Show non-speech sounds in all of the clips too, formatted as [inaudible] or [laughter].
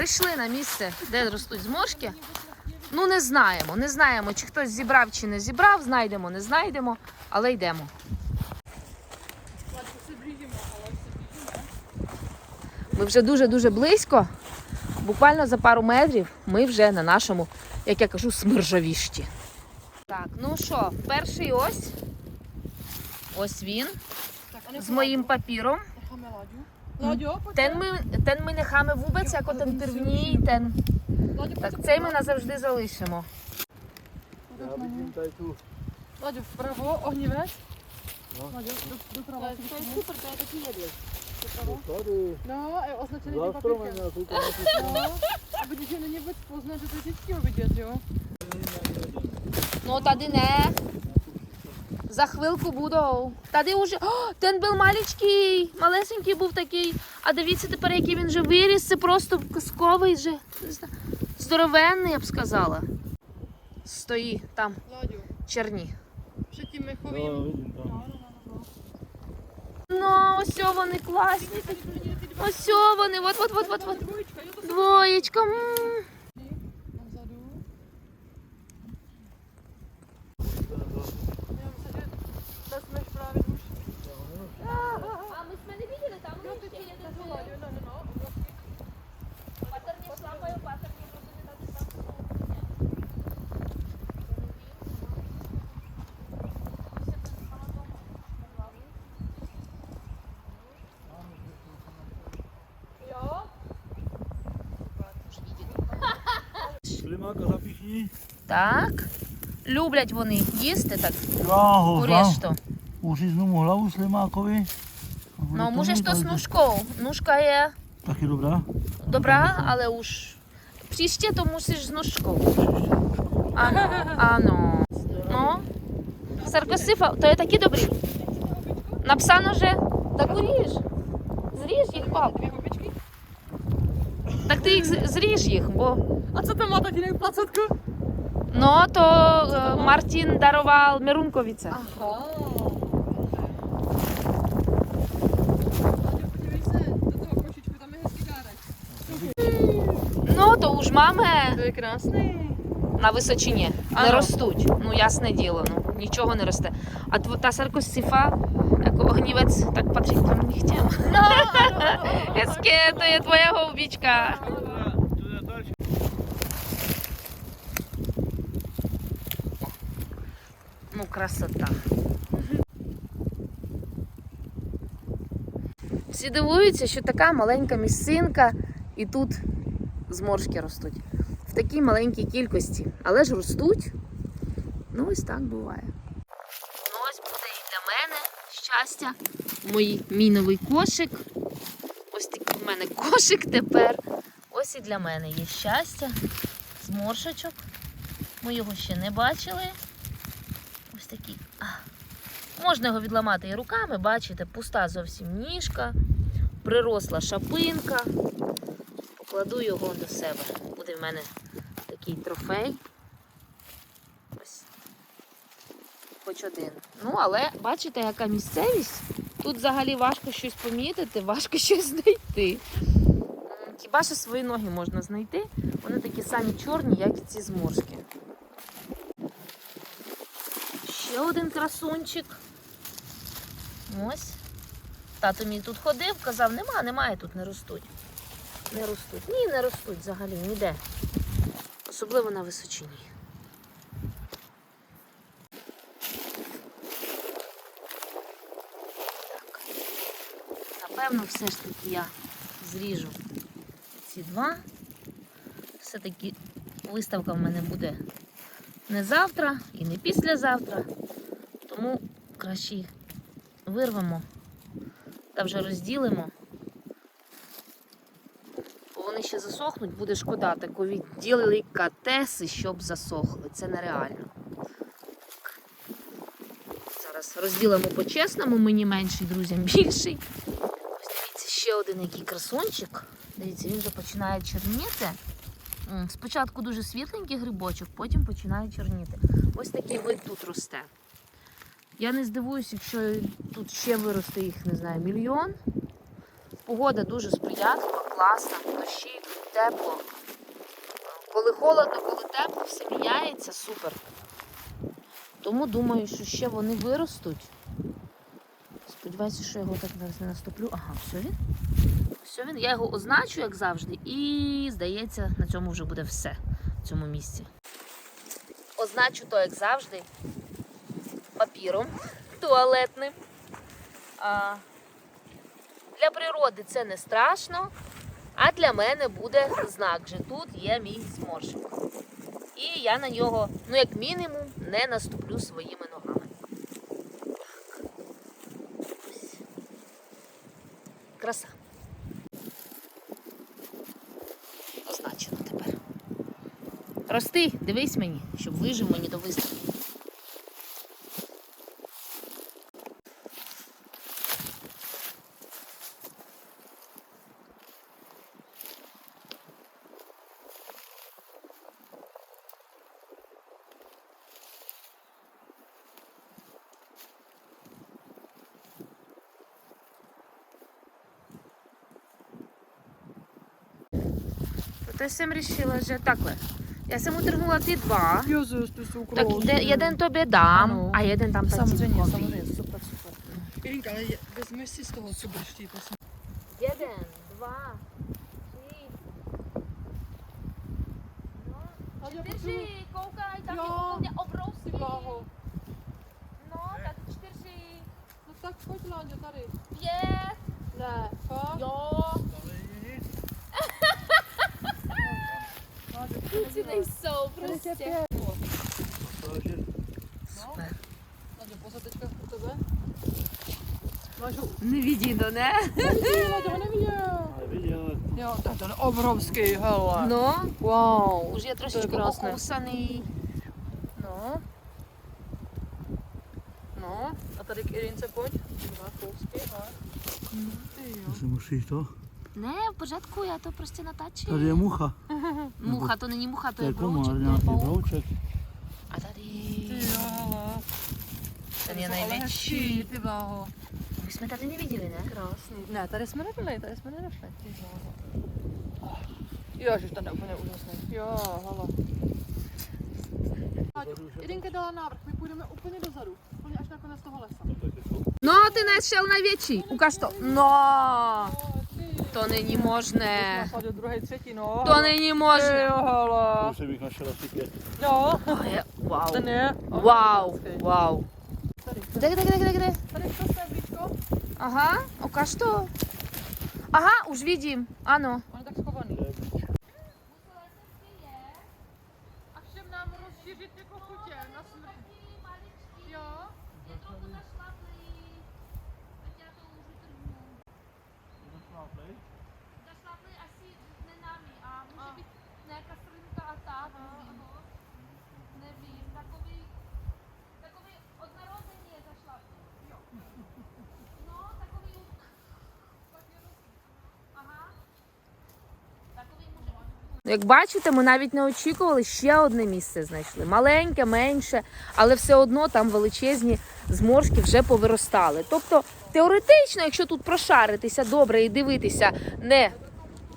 Прийшли на місце, де ростуть зморшки. Ну, не знаємо. Не знаємо, чи хтось зібрав, чи не зібрав. Знайдемо, не знайдемо, але йдемо. Ми вже дуже-дуже близько. Буквально за пару метрів ми вже на нашому, як я кажу, смержавіщі. Так, ну що, перший ось. Ось він з моїм папіром. Ten ми, ten ми не хаме вůbec, jako ten první, ten. Так цей ми назавжди залишимо. Ладю, вправо, огнівець. No. Ладю, до, права. Já koukám na ty No, a vidíš, že není vůbec poznat, že to je těžký ho vidět, jo? Ну, tady ne. За хвилку будуть. Tady уже. О, ten був маленький, малесенький був такий. А дивіться тепер, який він вже виріс. Це просто казковий же. Здоровенний, я б сказала. Стої там, черні. tím No, mechovým. Ну, ось вони класні. Ось вони, от, от, от, от, Двоєчка. м. tam vzadu. Já myslím, že ta jsme právě už. А ми з мене бачили, там Jo, ty ty, to jsou Ладю, no, no, no, obrovský. Патерні шлампою, патерні Jo, Slimáka zapíchni. Так. Люблять вони їсти так, курєшто. hlavu slimákovi. A bude Ну, to můžeš mít, to s takže- nůžkou. Nůžka je Taky dobrá. dobrá, ale už to musíš s nůžkou. Ano, ano. No. Саркосифа, то є такі добрі. Написано, že так уріж. Зріж їх, пап. dvě hubičky. Так ти їх зріж їх, бо A co tam má tak jinou placatku? ну то е, Мартін дарував Мирункові це. Aha. Podívej se, do toho košičku, tam je hezký dárek. Ну то To je krásný. на височині не ростуть. Ну ясне діло, ну нічого не росте. А та саркосифа, як огнівець, так патрить там нігтям. [laughs] Яске, то є твоя голубічка. Ну, красота. Всі дивуються, що така маленька місцинка і тут зморшки ростуть. В такій маленькій кількості. Але ж ростуть. Ну, ось так буває. Ну, ось буде і для мене щастя. Мій, мій новий кошик. Ось такий в мене кошик тепер. Ось і для мене є щастя. Зморшечок. Ми його ще не бачили. Ось такий. Можна його відламати і руками, бачите, пуста зовсім ніжка, приросла шапинка. Покладу його до себе. Буде в мене такий трофей. Ось. Хоч один. Ну, але бачите, яка місцевість? Тут взагалі важко щось помітити, важко [laughs] щось знайти. Хіба що свої ноги можна знайти? Вони такі самі чорні, як і ці зморшки. Ще один красунчик. Ось. Тато мій тут ходив, казав, нема, немає, тут не ростуть. Не ростуть. Ні, не ростуть взагалі ніде. Особливо на височині. Так. Напевно, все ж таки я зріжу ці два. Все-таки виставка в мене буде не завтра і не післязавтра. Тому краще вирвемо та вже розділимо. Бо вони ще засохнуть, буде шкода. Такові ділили катеси, щоб засохли. Це нереально. Зараз розділимо по-чесному, мені менший, друзям [laughs] більший. Ще один який красунчик. Дивіться, він вже починає чорніти. Спочатку дуже світленький грибочок, потім починає чорніти. Ось такий вид тут росте. Я не здивуюся, якщо тут ще виросте їх, не знаю, мільйон. погода дуже сприятлива, класна, дощі, тепло. Коли холодно, коли тепло, все міняється, супер. Тому думаю, що ще вони виростуть. Сподіваюся, що я його так зараз не наступлю. Ага, все він. Все він. Я його означу, як завжди, і здається, на цьому вже буде все в цьому місці. Означу то, як завжди, папіром туалетним. А, для природи це не страшно, а для мене буде знак, що тут є мій зморшок. І я на нього, ну як мінімум, не наступлю своїми ногами. Ось. Краса. Означено тепер. Рости, дивись мені, щоб вижив мені до То я сам рішила, що так. Я сам утргнула ті два. Jezus, ty jsou Tak krásný. de, jeden tobě dám Ano. a jeden tam Samozřejmě, tatínkovi. samozřejmě, super, super. Irinka, ale je- vezmeš si z toho, co brští, prosím. Jeden, dva, tři. No, Nadia, čtyři, koukaj, tam je Jo. úplně obrovský. Ty bláho. No, tak čtyři, No tak pojď, Láďo, tady. pět, 25. Супер. Надя, посадочка у тебе. Не відійно, не? Обробський гала. Ну, вау. Уже я трошечки окусаний. Ну. Ну. А тарик Іринце, будь. Два ковський. Ну, ти йо. Це мушить, то? Ne, v pořádku, já to prostě natáčím. Tady je mucha. [laughs] mucha, to není mucha, to To je je komár, brouček. nějaký nebo- brouček. A tady... Jo, Ten je největší. ty bláho. My jsme tady neviděli, ne? Krásný. Ne, tady jsme nebyli, tady jsme nedošli. Jo, že tam je úplně úžasný. Jo, hala. Jedinka dala návrh, my půjdeme úplně dozadu, úplně až na konec toho lesa. No, ty ne, šel největší. Ukaž to. No. To není možné. No. To není možné. Už bych našel asi pět. Jo, To je, wow. ten je. Wow, wow. Kde, kde, kde, kde, kde? tady to je. Aha, ukaž to. Aha, už vidím, ano. On je tak schovaný. Як бачите, ми навіть не очікували, ще одне місце знайшли. Маленьке, менше, але все одно там величезні зморшки вже повиростали. Тобто, теоретично, якщо тут прошаритися добре і дивитися не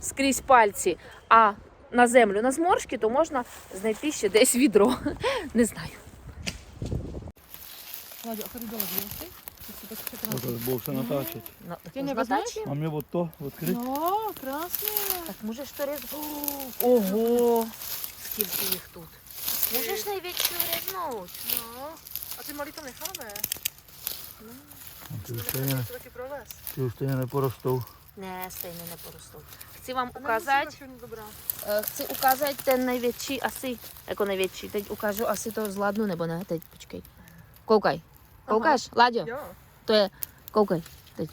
скрізь пальці, а на землю на зморшки, то можна знайти ще десь відро. [laughs] Не знаю. To budou se natáčet. No, Ty nevezmeš? Mám je od to odkryt? No, krásně. Так можеш то різ... Ого! Скільки їх тут? Можеш ty malý to necháme. No, ty, už stejně, To taky provez. ty už stejně neporostou. Не, стейно не поростуть. Chci vám A nemusí ukázat, to všechno dobrá. Е, Chci ukázat ten největší asi, jako největší, teď ukážu, asi to zvládnu, nebo ne, teď počkej. Koukaj, koukáš, Láďo, Jo. to je, koukej, teď.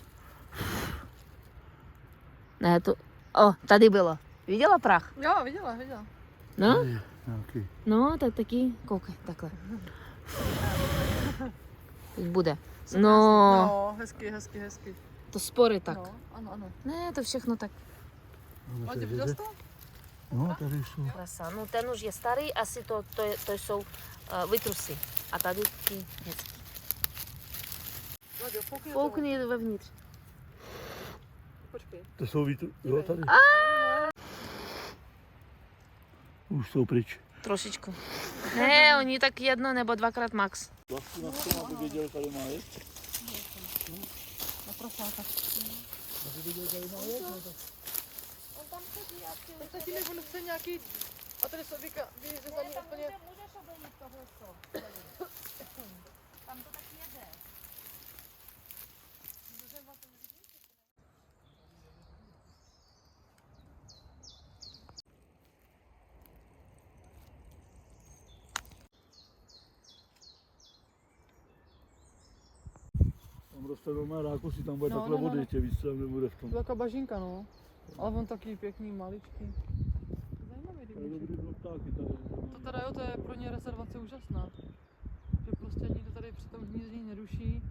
Ne, to, o, tady bylo, viděla prach? Jo, viděla, viděla. No, Tady je Nějaký. no, tak taky, koukej, takhle. Teď bude. Jsou No, krásný. No, hezky, hezky, hezky. to spory tak. No, ano, ano. Ne, to všechno tak. No, Láďo, tady viděl jsi jde. to? No, tady jsou. Krasa. No ten už je starý, asi to, to, je, to jsou jsou vítr... Jo, tady. Už jsou pryč. Трошечку. Не, вони так єдно небо дvakrát max. Vlastně na Tam roste normálně rákosí, tam bude no, takhle no, no vody, no. tě víc tam nebude v tom. To je taková bažinka, no. Ale on taky pěkný, maličký. Zajímavý rybníček. To teda jo, to je pro ně rezervace úžasná. Že prostě nikdo tady při tom hnízdění neruší.